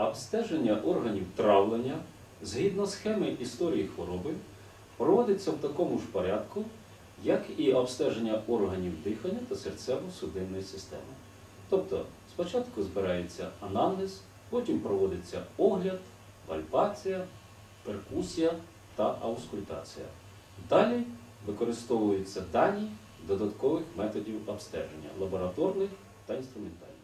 Обстеження органів травлення згідно схеми історії хвороби проводиться в такому ж порядку, як і обстеження органів дихання та серцево-судинної системи. Тобто спочатку збирається анамнез, потім проводиться огляд, пальпація, перкусія та аускультація. Далі використовуються дані додаткових методів обстеження лабораторних та інструментальних.